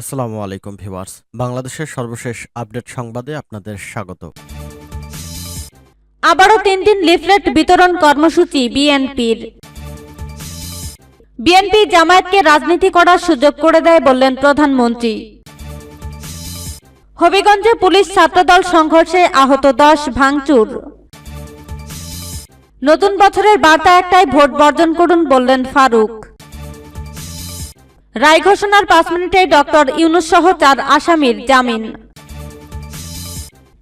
আসসালামু আলাইকুম ভিউয়ার্স। বাংলাদেশের সর্বশেষ আপডেট সংবাদে আপনাদের স্বাগত। আবারও তিন দিন লিফলেট বিতরণ কর্মসূচি বিএনপির। বিএনপি জামায়াতকে রাজনীতি করার সুযোগ করে দেয় বললেন প্রধানমন্ত্রী। হবিগঞ্জে পুলিশ ছাত্রদল সংঘর্ষে আহত দশ ভাঙচুর। নতুন বছরের বার্তা একটাই ভোট বর্জন করুন বললেন ফারুক। রায় ঘোষণার পাঁচ মিনিটে ডক্টর ইউনুস সহ চার আসামির জামিন।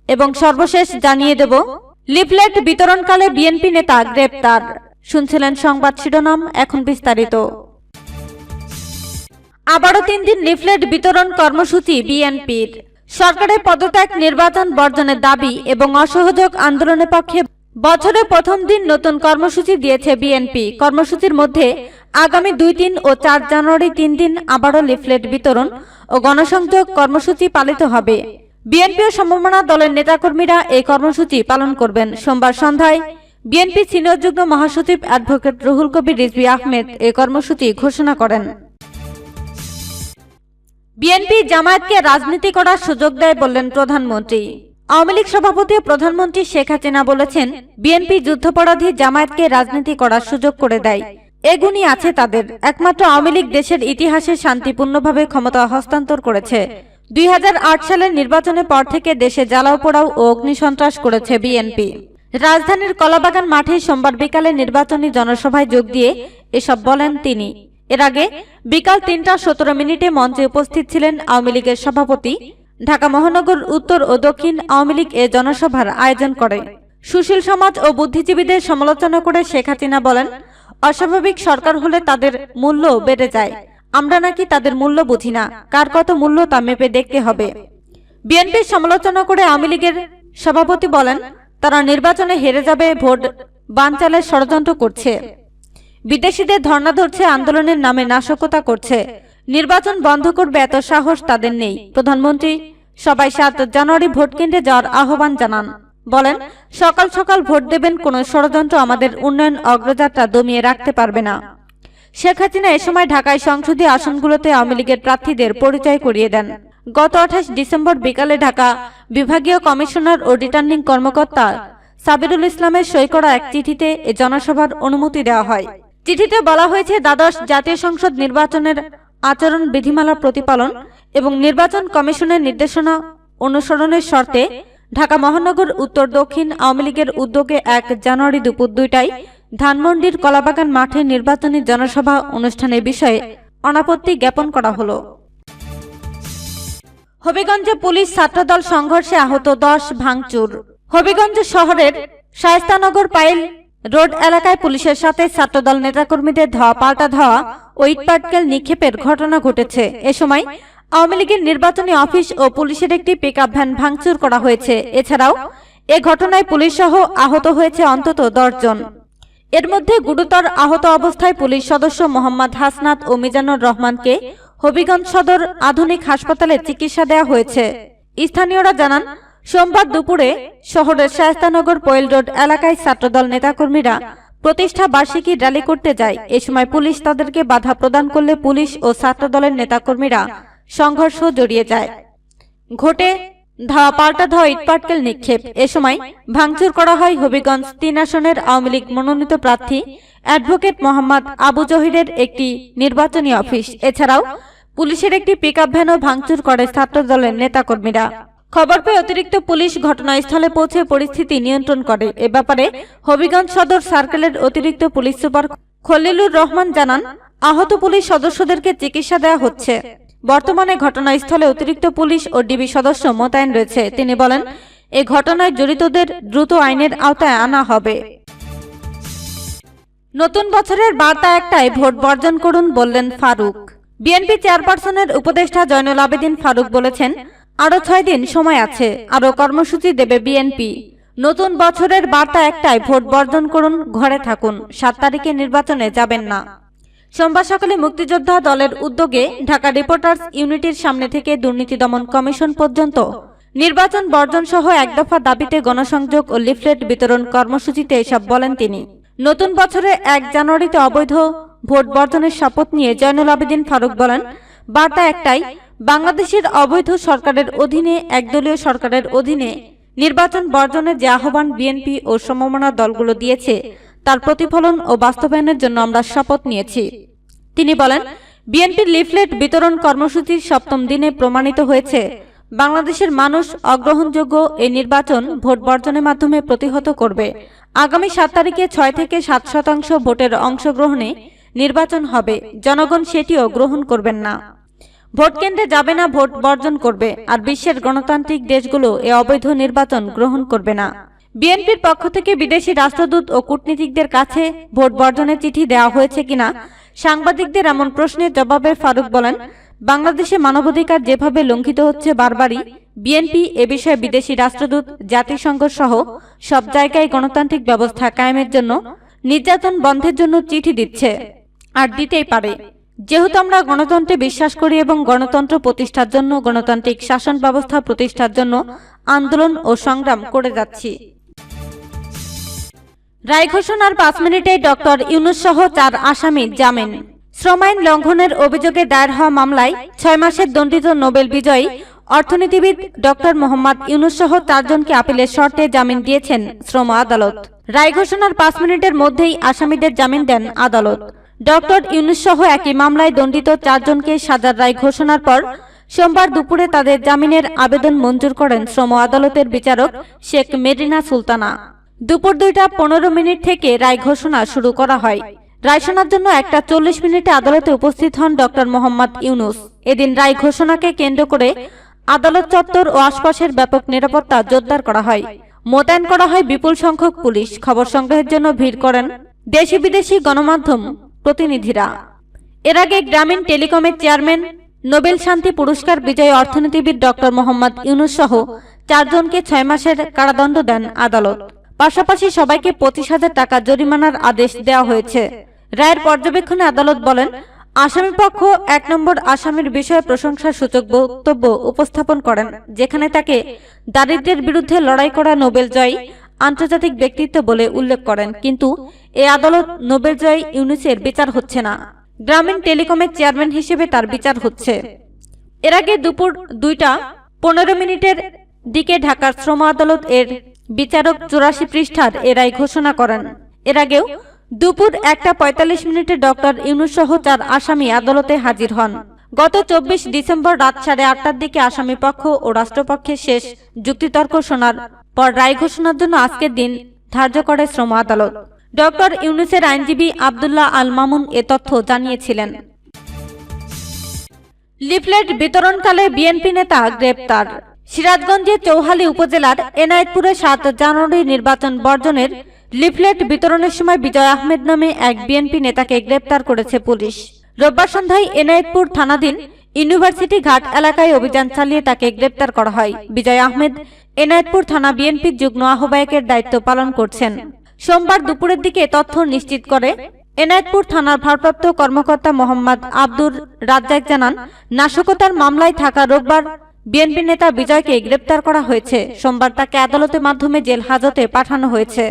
এবং সর্বশেষ জানিয়ে দেব, লিফলেট বিতরণকালে বিএনপি নেতা গ্রেপ্তার। শুনছিলেন সংবাদ শিরোনাম, এখন বিস্তারিত। আবারও তিন দিন লিফলেট বিতরণ কর্মসূচি বিএনপির। সরকারের পদত্যাগ নির্বাচন বর্জনের দাবি এবং অসহযোগ আন্দোলনের পক্ষে বছরের প্রথম দিন নতুন কর্মসূচি দিয়েছে বিএনপি। কর্মসূচির মধ্যে আগামী দুই তিন ও চার জানুয়ারি তিন দিন আবারও লিফলেট বিতরণ ও গণসংযোগ কর্মসূচি পালিত হবে। বিএনপি ও সম্ভাবনা দলের নেতাকর্মীরা এই কর্মসূচি পালন করবেন। সোমবার সন্ধ্যায় বিএনপি সিনিয়র যুগ্ম মহাসচিব অ্যাডভোকেট রুহুল কবির রিজভি আহমেদ এই কর্মসূচি ঘোষণা করেন। বিএনপি জামায়াতকে রাজনীতি করার সুযোগ দেয় বললেন প্রধানমন্ত্রী। আওয়ামী লীগ সভাপতি প্রধানমন্ত্রী শেখ হাসিনা বলেছেন, বিএনপি যুদ্ধাপরাধী জামায়াতকে রাজনীতি করার সুযোগ করে দেয়। এগুনি আছে তাদের। একমাত্র আওয়ামী লীগ দেশের ইতিহাসে শান্তিপূর্ণভাবে ক্ষমতা হস্তান্তর করেছে। দুই হাজার আট সালের নির্বাচনের পর থেকে দেশে জ্বালাও পোড়াও ও অগ্নিসন্ত্রাস করেছে বিএনপি। রাজধানীর কলাবাগান মাঠে সোমবার বিকালে নির্বাচনী জনসভায় যোগ দিয়ে এসব বলেন তিনি। এর আগে বিকাল তিনটা সতেরো মিনিটে মঞ্চে উপস্থিত ছিলেন আওয়ামী লীগের সভাপতি। ঢাকা মহানগর উত্তর ও দক্ষিণ আওয়ামী লীগ এ জনসভার আয়োজন করে। সুশীল সমাজ ও বুদ্ধিজীবীদের সমালোচনা করে শেখ হাসিনা বলেন অস্বাভাবিক সরকার হলে তাদের মূল্য বেড়ে যায়। আমরা নাকি তাদের মূল্য বুঝি না। কার কত মূল্য তা মেপে দেখতে হবে। বিএনপির সমালোচনা করে আওয়ামী লীগের সভাপতি বলেন, তারা নির্বাচনে হেরে যাবে, ভোট বানচালের ষড়যন্ত্র করছে। বিদেশিদের ধর্ণা ধরছে, আন্দোলনের নামে নাশকতা করছে। নির্বাচন বন্ধ করবে এত সাহস তাদের নেই। প্রধানমন্ত্রী সবাই সাত জানুয়ারি ভোট কেন্দ্রে যাওয়ার আহ্বান জানান। বলেন, সকাল সকাল ভোট দেবেন কোনো ষড়যন্ত্র আমাদের উন্নয়ন অগ্রযাত্রা দমিয়ে রাখতে পারবে না। শেখ হাসিনা এ সময় ঢাকায় সংসদীয় আসনগুলোতে আওয়ামী লীগের প্রার্থীদের পরিচয় করিয়ে দেন। গত আঠাশ ডিসেম্বর বিকালে ঢাকা বিভাগীয় কমিশনার ও রিটার্নিং কর্মকর্তা সাবিরুল ইসলামের সই করা এক চিঠিতে এ জনসভার অনুমতি দেওয়া হয়। চিঠিতে বলা হয়েছে, দ্বাদশ জাতীয় সংসদ নির্বাচনের আচরণ বিধিমালা প্রতিপালন এবং নির্বাচন কমিশনের নির্দেশনা অনুসরণের শর্তে ঢাকা মহানগর উত্তর দক্ষিণ আওয়ামী লীগের উদ্যোগে এক জানুয়ারি দুপুর দুইটায় ধানমন্ডির কলাবাগান মাঠে নির্বাচনী জনসভা অনুষ্ঠানের বিষয়ে অনাপত্তি জ্ঞাপন করা হলো। হবিগঞ্জে পুলিশ ছাত্রদল সংঘর্ষে আহত দশ ভাঙচুর। হবিগঞ্জ শহরের শায়স্তানগর পাইল রোড এলাকায় পুলিশের সাথে ছাত্রদল নেতাকর্মীদের ধোয়া, পাল্টা ধোয়া ও ইটপাটকেল নিক্ষেপের ঘটনা ঘটেছে। এ সময় আওয়ামী লীগের নির্বাচনী অফিস ও পুলিশের একটি পিকআপ ভ্যান ভাঙচুর করা হয়েছে। এছাড়াও, এ ঘটনায় পুলিশ সহ আহত হয়েছে অন্তত জন এর মধ্যে গুরুতর আহত অবস্থায় পুলিশ সদস্য মোহাম্মদ হাসনাত ও মিজানুর রহমানকে হবিগঞ্জ সদর আধুনিক হাসপাতালে চিকিৎসা দেওয়া হয়েছে। স্থানীয়রা জানান, সোমবার দুপুরে শহরের শায়স্তানগর পয়েল রোড এলাকায় ছাত্রদল নেতাকর্মীরা প্রতিষ্ঠা বার্ষিকী র্যালি করতে যায়। এ সময় পুলিশ তাদেরকে বাধা প্রদান করলে পুলিশ ও ছাত্রদলের নেতাকর্মীরা সংঘর্ষ জড়িয়ে যায়। ঘটে ধাওয়া পাল্টা ধাওয়া ইটপাটকেল নিক্ষেপ। এ সময় ভাঙচুর করা হয় হবিগঞ্জ তিন আসনের আওয়ামী লীগ মনোনীত প্রার্থী অ্যাডভোকেট মোহাম্মদ আবু জহিরের একটি নির্বাচনী অফিস। এছাড়াও পুলিশের একটি পিকআপ ভ্যানও ভাঙচুর করে ছাত্রদলের নেতাকর্মীরা। খবর পেয়ে অতিরিক্ত পুলিশ ঘটনাস্থলে পৌঁছে পরিস্থিতি নিয়ন্ত্রণ করে। এ ব্যাপারে হবিগঞ্জ সদর সার্কেলের অতিরিক্ত পুলিশ সুপার খলিলুর রহমান জানান, আহত পুলিশ সদস্যদেরকে চিকিৎসা দেওয়া হচ্ছে। বর্তমানে ঘটনাস্থলে অতিরিক্ত পুলিশ ও ডিবি সদস্য মোতায়েন রয়েছে। তিনি বলেন, এ ঘটনায় জড়িতদের দ্রুত আইনের আওতায় আনা হবে। নতুন বছরের বার্তা একটাই, ভোট বর্জন করুন বললেন ফারুক। বিএনপি চেয়ারপারসনের উপদেষ্টা জয়নুল আবেদিন ফারুক বলেছেন আরও ছয় দিন সময় আছে আরও কর্মসূচি দেবে বিএনপি। নতুন বছরের বার্তা একটাই, ভোট বর্জন করুন, ঘরে থাকুন, সাত তারিখে নির্বাচনে যাবেন না। সোমবার সকালে মুক্তিযোদ্ধা দলের উদ্যোগে ঢাকা রিপোর্টার্স ইউনিটির সামনে থেকে দুর্নীতি দমন কমিশন পর্যন্ত নির্বাচন বর্জন সহ এক দফা দাবিতে গণসংযোগ ও লিফলেট বিতরণ কর্মসূচিতে এসব বলেন তিনি। নতুন বছরে এক জানুয়ারিতে অবৈধ ভোট বর্জনের শপথ নিয়ে জয়নুল আবেদিন ফারুক বলেন, বার্তা একটাই, বাংলাদেশের অবৈধ সরকারের অধীনে, একদলীয় সরকারের অধীনে নির্বাচন বর্জনের যে আহ্বান বিএনপি ও সমমনা দলগুলো দিয়েছে তার প্রতিফলন ও বাস্তবায়নের জন্য আমরা শপথ নিয়েছি। তিনি বলেন, বিএনপির লিফলেট বিতরণ কর্মসূচির সপ্তম দিনে প্রমাণিত হয়েছে, বাংলাদেশের মানুষ অগ্রহণযোগ্য এই নির্বাচন ভোট বর্জনের মাধ্যমে প্রতিহত করবে। আগামী সাত তারিখে ছয় থেকে সাত শতাংশ ভোটের অংশগ্রহণে নির্বাচন হবে, জনগণ সেটিও গ্রহণ করবেন না। ভোট কেন্দ্রে যাবে না, ভোট বর্জন করবে, আর বিশ্বের গণতান্ত্রিক দেশগুলো এ অবৈধ নির্বাচন গ্রহণ করবে না। বিএনপির পক্ষ থেকে বিদেশি রাষ্ট্রদূত ও কূটনীতিকদের কাছে ভোট বর্জনের চিঠি দেওয়া হয়েছে কিনা, সাংবাদিকদের এমন প্রশ্নের জবাবে ফারুক বলেন, বাংলাদেশে মানবাধিকার যেভাবে লঙ্ঘিত হচ্ছে বারবারই, বিএনপি এ বিষয়ে বিদেশি রাষ্ট্রদূত, জাতিসংঘ সহ সব জায়গায় গণতান্ত্রিক ব্যবস্থা কায়েমের জন্য নির্যাতন বন্ধের জন্য চিঠি দিচ্ছে আর দিতেই পারে। যেহেতু আমরা গণতন্ত্রে বিশ্বাস করি এবং গণতন্ত্র প্রতিষ্ঠার জন্য, গণতান্ত্রিক শাসন ব্যবস্থা প্রতিষ্ঠার জন্য আন্দোলন ও সংগ্রাম করে যাচ্ছি। রায় ঘোষণার পাঁচ মিনিটে ডক্টর ইউনুস সহ চার আসামি জামিন। শ্রম আইন লঙ্ঘনের অভিযোগে দায়ের হওয়া মামলায় ছয় মাসের দণ্ডিত নোবেল বিজয়ী অর্থনীতিবিদ ডক্টর মোহাম্মদ ইউনুস সহ চারজনকে আপিলের শর্তে জামিন দিয়েছেন শ্রম আদালত। রায় ঘোষণার পাঁচ মিনিটের মধ্যেই আসামিদের জামিন দেন আদালত। ডক্টর ইউনুস সহ একই মামলায় দণ্ডিত চারজনকে সাজার রায় ঘোষণার পর সোমবার দুপুরে তাদের জামিনের আবেদন মঞ্জুর করেন শ্রম আদালতের বিচারক শেখ মেরিনা সুলতানা। দুপুর দুইটা পনেরো মিনিট থেকে রায় ঘোষণা শুরু করা হয়। রায় শোনার জন্য একটা চল্লিশ মিনিটে আদালতে উপস্থিত হন ডক্টর মোহাম্মদ ইউনুস। এদিন রায় ঘোষণাকে কেন্দ্র করে আদালত চত্বর ও আশপাশের ব্যাপক নিরাপত্তা জোরদার করা হয়। মোতায়েন করা হয় বিপুল সংখ্যক পুলিশ। খবর সংগ্রহের জন্য ভিড় করেন দেশি বিদেশি গণমাধ্যম প্রতিনিধিরা। এর আগে গ্রামীণ টেলিকমের চেয়ারম্যান, নোবেল শান্তি পুরস্কার বিজয়ী অর্থনীতিবিদ ডক্টর মোহাম্মদ ইউনুস সহ চারজনকে ছয় মাসের কারাদণ্ড দেন আদালত। পাশাপাশি সবাইকে পঁচিশ হাজার টাকা জরিমানার আদেশ দেওয়া হয়েছে। রায়ের পর্যবেক্ষণে আদালত বলেন আসামিপক্ষ এক নম্বর আসামির বিষয়ে প্রশংসা সূচক বক্তব্য উপস্থাপন করেন, যেখানে তাকে দারিদ্র্যের বিরুদ্ধে লড়াই করা নোবেল জয়ী, আন্তর্জাতিক ব্যক্তিত্ব বলে উল্লেখ করেন। কিন্তু এ আদালত নোবেল জয়ী ইউনুসের বিচার হচ্ছে না। গ্রামীণ টেলিকমের চেয়ারম্যান হিসেবে তার বিচার হচ্ছে। এর আগে দুপুর দুইটা পনেরো মিনিটের দিকে ঢাকার শ্রম আদালত এর বিচারক চুরাশি পৃষ্ঠার এ রায় ঘোষণা করেন। এর আগেও দুপুর একটা পঁয়তাল্লিশ মিনিটে ডক্টর ইউনুস সহ চার আসামি আদালতে হাজির হন। গত চব্বিশ ডিসেম্বর রাত সাড়ে আটটার দিকে আসামি পক্ষ ও রাষ্ট্রপক্ষের শেষ যুক্তিতর্ক শোনার পর রায় ঘোষণার জন্য আজকের দিন ধার্য করে শ্রম আদালত। ডক্টর ইউনুসের আইনজীবী আবদুল্লাহ আল মামুন এ তথ্য জানিয়েছিলেন। লিফলেট বিতরণকালে বিএনপি নেতা গ্রেপ্তার। সিরাজগঞ্জের চৌহালি উপজেলার এনায়েতপুরে সাত জানুয়ারি নির্বাচন বর্জনের লিফলেট বিতরণের সময় বিজয় আহমেদ নামে এক বিএনপি নেতাকে গ্রেপ্তার করেছে পুলিশ। রোববার সন্ধ্যায় এনায়েতপুর থানাধীন ইউনিভার্সিটি ঘাট এলাকায় অভিযান চালিয়ে তাকে গ্রেপ্তার করা হয়। বিজয় আহমেদ এনায়েতপুর থানা বিএনপির যুগ্ম আহ্বায়কের দায়িত্ব পালন করছেন। সোমবার দুপুরের দিকে তথ্য নিশ্চিত করে এনায়েতপুর থানার ভারপ্রাপ্ত কর্মকর্তা মোহাম্মদ আব্দুর রাজ্জাক জানান, নাশকতার মামলায় থাকা রোববার বিএনপি নেতা বিজয়কে গ্রেপ্তার করা হয়েছে। সোমবার তাকে আদালতের মাধ্যমে জেল হাজতে পাঠানো হয়েছে।